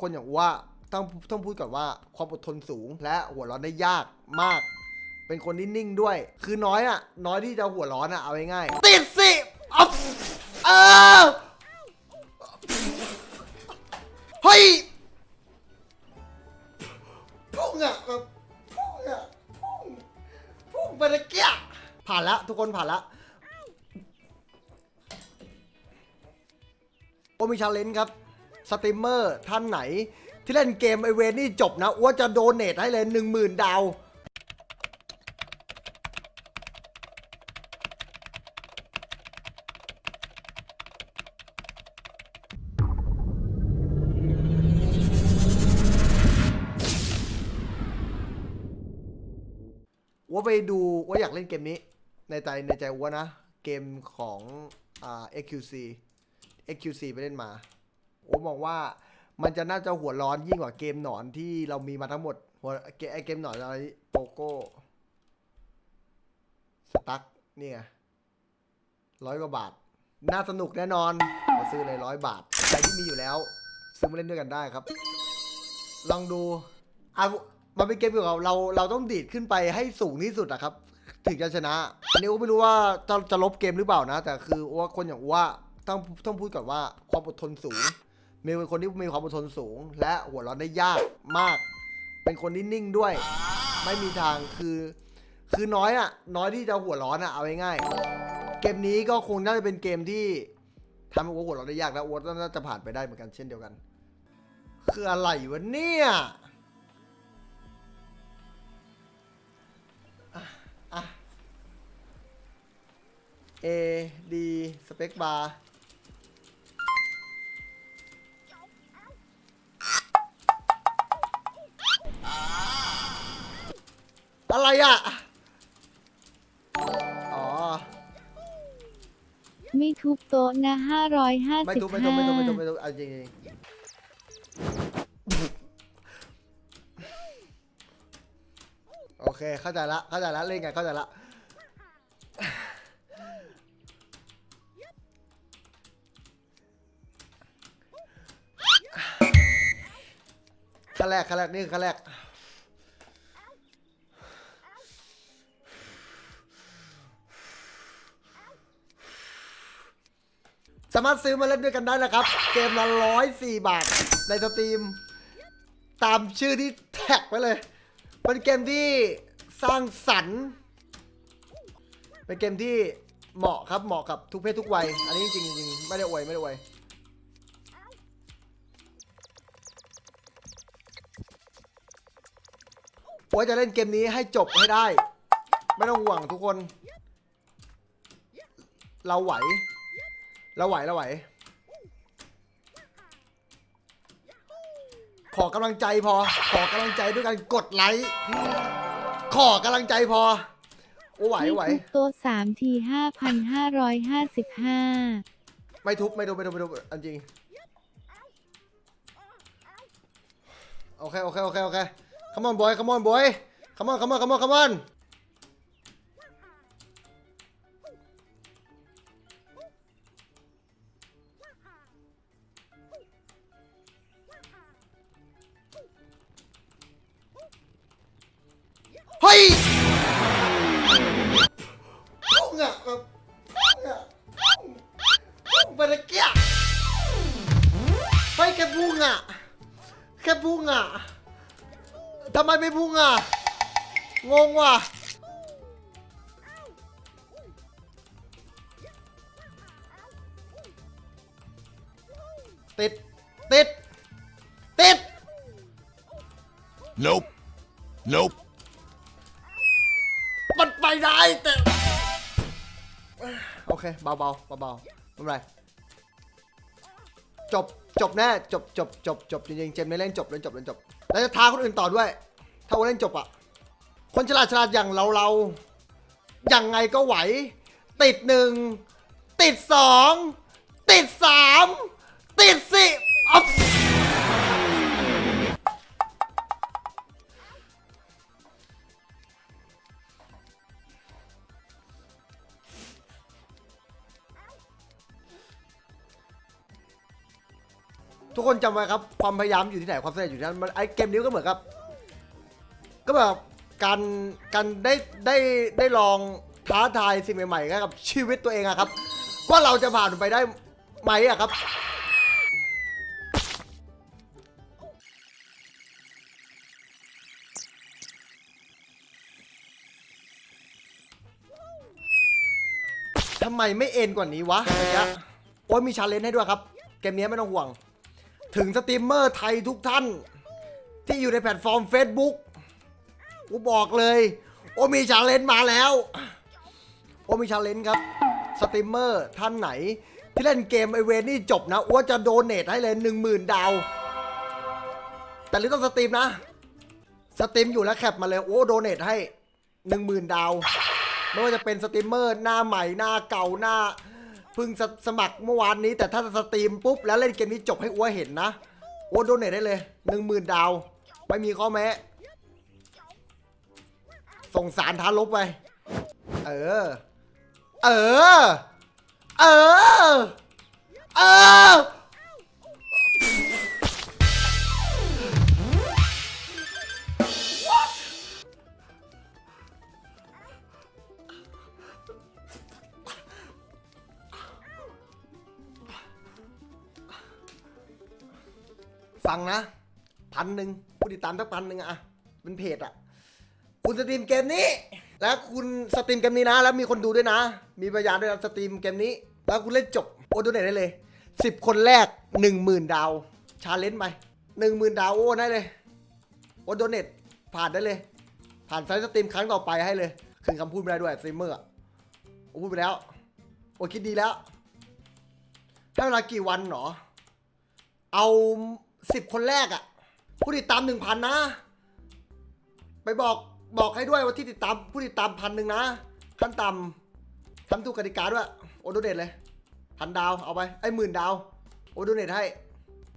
คนอย่างว่าต้องต้องพูดก่อนว่าความอดทนสูง และหัวร้อนได้ยากมาก เป็นคนที่นิ่งด้วย คือน้อยอะน้อยที่จะหัวร้อนอะเอาง่ายๆติดสิอ๊อบเออเฮ้ยพุ่งอะแบบพุ่งอะพุ่งพุ่งไปตะเกียะผ่านแล้วทุกคนผ่านแล้วโอมีชาเลนจ์ครับ สตรีมเมอร์ท่านไหน ที่เล่นเกมไอเวนนี่จบนะอ้ว่าจะโดเนทให้เลยหนึ่งหมื่นดาวว่าไปดูว่าอยากเล่นเกมนี้ ในใจในใจว่านะ เกมของอ่า XQC XQC ไปเล่นมา โอ้มองว่ามันจะน่าจะหัวร้อนยิ่งกว่าเกมหนอนที่เรามีมาทั้งหมดหัวเกมไอเกมหนอนอะไรโปโก้สตั๊กเนี่ยร้อยกว่าบาท น่าสนุกแน่นอนมาซื้อเลยร้อยบาทใครที่มีอยู่แล้ว ซื้อมาเล่นด้วยกันได้ครับ ลองดูอะมันเป็นเกมเกี่ยวกับเราเราต้องดีดขึ้นไปให้สูงที่สุดอะครับ ถึงจะชนะ อันนี้ก็ไม่รู้ว่าจะจะลบเกมหรือเปล่านะ แต่คือว่าคนอย่างว่าต้องต้องพูดก่อนว่าความอดทนสูง มย์เป็นคนที่มีความอดทนสูง และหัวร้อนได้ยากมาก เป็นคนที่นิ่งด้วย ไม่มีทางคือ คือน้อยอะน้อยที่จะหัวร้อนอะเอาง่ายๆเกมนี้ก็คงน่าจะเป็นเกมที่ทำให้อัวหัวร้อนได้ยากแล้วอัวน่าจะผ่านไปได้เหมือนกันเช่นเดียวกัน คืออะไรวะเนี่ยอะอะ A D สเปคบาร์ อะไรอะ อ๋อ ไม่ทุบโต๊ะนะห้าร้อยห้าไม่สิบทุบไม่ห้าทุบไม่ทุบไม่ทุบไม่ทุบเอาจริงๆโอเค เข้าใจละ เข้าใจละ เล่นไง เข้าใจละ ขั้นแรกขั้นแรกนี่คือขั้นแรก สามารถซื้อมาเล่นด้วยกันได้นะครับ เกมละร้อยสี่บาท ในสตรีม ตามชื่อที่แท็กไว้เลย เป็นเกมที่สร้างสรรค์ เป็นเกมที่เหมาะครับเหมาะกับทุกเพศทุกวัย อันนี้จริงจริงไม่ได้อวยไม่ได้อวยโอ้ยจะเล่นเกมนี้ให้จบให้ได้ ไม่ต้องห่วงทุกคน เราไหว เราไหวเราไหว ขอกำลังใจพอ ขอกำลังใจด้วยการกดไลค์ ขอกำลังใจพอ โอ้ไหวไม่ไหว ทุบโต๊ะสามทีห้าพันห้าร้อยห้าสิบห้าไม่ทุบไม่ทุบไม่ทุบไม่ทุบอันจริงโอเคโอเคโอเคโอเค come on boy come on boy come on come on come on come on ไปตะเกียะเฮ้ยแค่พุ่งอะแค่พุ่งอะทำไมไม่พุ่งอะงงว่ะติด ติด ติด Nope. Nope. มันไปได้แต่ โอเค เบาเบาเบาเบาๆไม่เป็นไร จบจบแน่จบจบจบจบจริงๆเจมส์ไม่เล่นจบเล่นจบเล่นจบแล้วจะท้าคนอื่นต่อด้วย ถ้าว่าเล่นจบอะคนฉลาดฉลาดอย่างเราเรายังไงก็ไหว ติดหนึ่งติดสองติดสามติดสี่อ๊อ ทุกคนจำไว้ครับ ความพยายามอยู่ที่ไหนความสำเร็จอยู่ที่นั่นมันไอเกมนี้ก็เหมือนกับ ก็แบบการการได้ได้ได้ลองท้าทายสิ่งใหม่ๆกับชีวิตตัวเองอะครับ ว่าเราจะผ่านไปได้ไหมอะครับทำไมไม่เอ็นกว่านี้วะระยะโอ้ยมีชาเลนจ์ให้ด้วยครับ เกมนี้ไม่ต้องห่วง ถึงสตรีมเมอร์ไทยทุกท่าน ที่อยู่ในแพลตฟอร์ม Facebook กูบอกเลย โอ้มีชาเลนจ์มาแล้ว โอ้มีชาเลนจ์ครับ สตรีมเมอร์ท่านไหน ที่เล่นเกมไอเวนนี่จบนะอ้วจะโดเนทให้เลยหนึ่งหมื่นดาว แต่หรือต้องสตรีมนะ สตรีมอยู่แล้วแคปมาเลยโอ้โดเนทให้หนึ่งหมื่นดาว ไม่ว่าจะเป็นสตรีมเมอร์หน้าใหม่หน้าเก่าหน้า เพิ่งสสมัครเมื่อวานนี้ แต่ถ้าสตรีมปุ๊บแล้วเล่นเกมนี้จบให้อ้วเห็นนะอ้วโดนเนทได้เลยหนึ่งหมื่นดาว ไม่มีข้อแม้ ส่งสารท้าลบไป เออ เออ เออ เออ ฟังนะพันหนึ่งผู้ติดตามสักพันหนึ่งอะเป็นเพจอะคุณสตรีมเกมนี้ แล้วคุณสตรีมเกมนี้นะ แล้วมีคนดูด้วยนะ มีพยานด้วยนะสตรีมเกมนี้ แล้วคุณเล่นจบโอนโดเนทได้เลยสิบคนแรกหนึ่งหมื่นดาวชาเลนจ์ไปหนึ่งหมื่นดาวโอนได้เลยโอนโดเนทผ่านได้เลย ผ่านไซต์สตรีมครั้งต่อไปให้เลยคืนคำพูดไม่ได้ด้วยสตรีมเมอร์โอพูดไปแล้วโอ้คิดดีแล้วให้เวลากี่วันหรอเอา สิบคนแรกอะผู้ติดตามหนึ่งพันนะ ไปบอกบอกให้ด้วยว่าที่ติดตามผู้ติดตามพันหนึ่งนะ ขั้นต่ำทำถูกกติกาด้วย โอโดเนทเลยพันดาวเอาไปไอ้หมื่นดาว โอโดเนทให้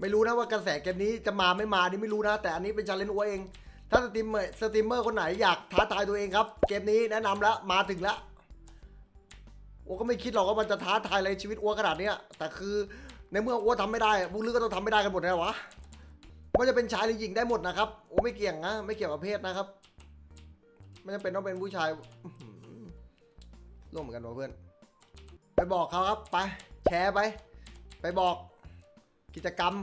ไม่รู้นะว่ากระแสเกมนี้จะมาไม่มานี่ไม่รู้นะ แต่อันนี้เป็นชาเลนจ์อัวเอง ถ้าสตรีมเมอร์สตรีมเมอร์คนไหนอยากท้าทายตัวเองครับ เกมนี้แนะนำแล้วมาถึงแล้วโอ้ก็ไม่คิดหรอกว่ามันจะท้าทายอะไรชีวิตอ้วขนาดเนี้ยแต่คือ ในเมื่ออ้วทำไม่ได้พวกลือก็ต้องทำไม่ได้กันหมดนะวะไม่ว่าจะเป็นชายหรือหญิงได้หมดนะครับโอ้ไม่เกี่ยงนะไม่เกี่ยวกับเพศนะครับไม่จำเป็นต้องเป็นผู้ชายร่วมเหมือนกันวะเพื่อน ไปบอกเขาครับไปแชร์ไป ไปบอกกิจกรรม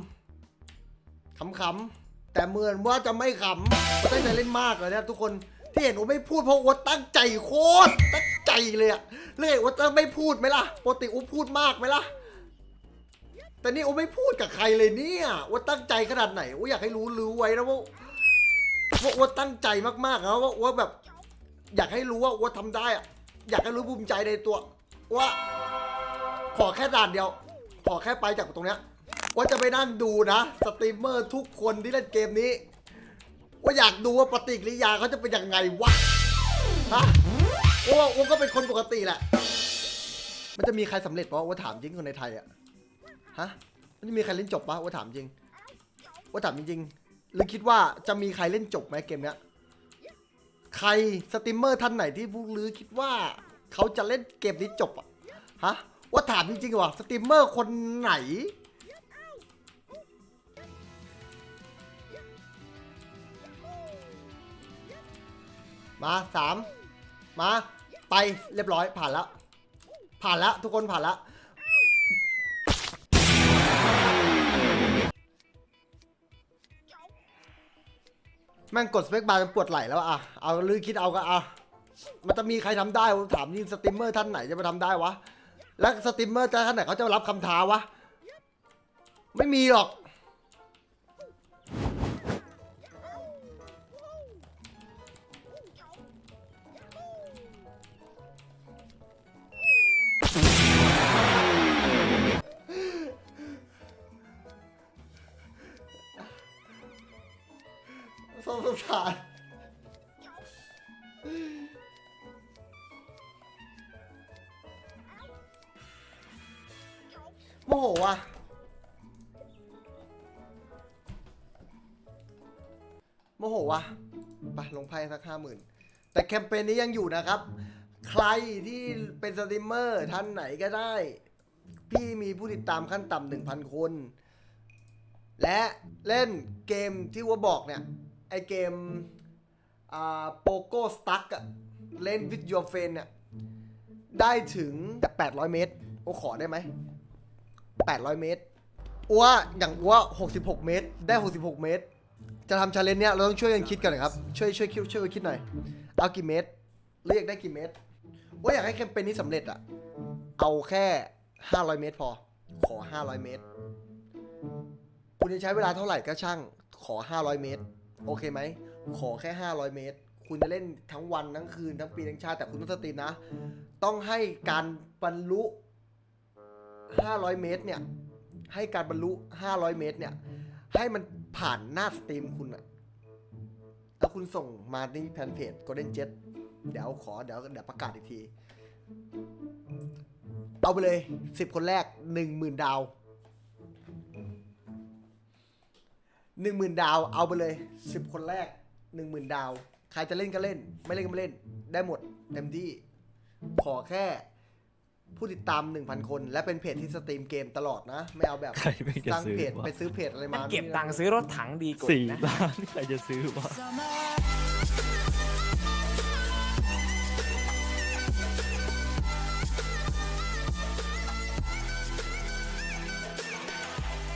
ขำๆแต่เหมือนว่าจะไม่ขำตั้งใจเล่นมากเลยนะทุกคนที่เห็นผมไม่พูดเพราะว่าตั้งใจโคตรตั้งใจเลยอะเรื่องว่าจะไม่พูดไหมล่ะปกติอูพูดมากไหมล่ะ แต่นี่โอไม่พูดกับใครเลยเนี่ยว่าตั้งใจขนาดไหนโออยากให้รู้รู้ไว้นะว่าว่าตั้งใจมากๆนะว่าอ้วแบบ อยากให้รู้ว่าอ้วทำได้อะอยากให้รู้ภูมิใจในตัวว่าขอแค่ด่านเดียว ขอแค่ไปจากตรงเนี้ยว่าจะไปนั่งดูนะสตรีมเมอร์ทุกคนที่เล่นเกมนี้ ว่าอยากดูว่าปฏิกิริยาเขาจะเป็นยังไงวะฮะโอ้โอ้ก็เป็นคนปกติแหละ มันจะมีใครสำเร็จปะว่าถามจริงคนในไทยอะ ฮะมันจะมีใครเล่นจบปะว่าถามจริง ว่าถามจริงๆหรือคิดว่าจะมีใครเล่นจบไหมเกมเนี้ยใครสตรีมเมอร์ท่านไหนที่พวกลือคิดว่าเขาจะเล่นเกมนี้จบอะฮะว่าถามจริงๆว่ะสตรีมเมอร์คนไหน มาสามมา ไปเรียบร้อยผ่านแล้ว ผ่านแล้วทุกคนผ่านแล้ว แม่งกดสเปคบาร์จนปวดไหล่แล้วอะเอาลือคิดเอาก็อะมันจะมีใครทำได้ผมถามยิงสตรีมเมอร์ท่านไหนจะมาทำได้วะ แล้วสตรีมเมอร์ท่านไหนเขาจะรับคำท้าวะ ไม่มีหรอก งสารโมโหว่ะโมโหว่ะไปลงไพ่สักห้าหมื่นแต่แคมเปญนี้ยังอยู่นะครับ ใครที่เป็นสตรีมเมอร์ท่านไหนก็ได้ พี่มีผู้ติดตามขั้นต่ำหนึ่งพันคน และเล่นเกมที่วัวบอกเนี่ย อเกมอ่าโปโก้สตั๊กอะเล่นวิด your friend เนี่ยได้ถึงแต่800 เมตร โอ้ขอได้ไหม 800 เมตรอัวอย่างอัว66 เมตร ได้ 66 เมตร จะทำชาเลนจ์เนี่ยเราต้องช่วยกันคิดกันน่อยครับ ช่วยช่วยคิดช่วยคิดหน่อย เอากี่เมตร เรียกได้กี่เมตรว่าอยากให้แคมเปญนี้สำเร็จอะเอาแค่ 500 เมตรพอ ขอ 500 เมตร คุณจะใช้เวลาเท่าไหร่ก็ช่าง ขอ 500 เมตร โอเคไหม ขอแค่ 500 เมตร คุณจะเล่นทั้งวันทั้งคืนทั้งปีทั้งชาติแต่คุณต้องสตรีมนะ ต้องให้การบรรลุ 500 เมตรเนี่ย ให้การบรรลุ 500 เมตรเนี่ย ให้มันผ่านหน้าสตรีมคุณอะแล้วคุณส่งมาที่แฟนเพจ Golden Jet เดี๋ยวขอเดี๋ยวเดี๋ยวประกาศอีกที เอาไปเลย 10 คนแรก 10,000 ดาว 10,000ดาวเอาไปเลย10คนแรก10,000ดาว ใครจะเล่นก็เล่น ไม่เล่นก็ไม่เล่น ได้หมดเต็มที่ ขอแค่ผู้ติดตาม 1,000 คน และเป็นเพจที่สตรีมเกมตลอดนะ ไม่เอาแบบใครไม่จะสร้างซื้อเพจวะ ไปซื้อเพจอะไรมัมานเก็บตังค์ซื้อรถถังดีกว่าสี่นะ ล้านใครจะซื้อวะ Summer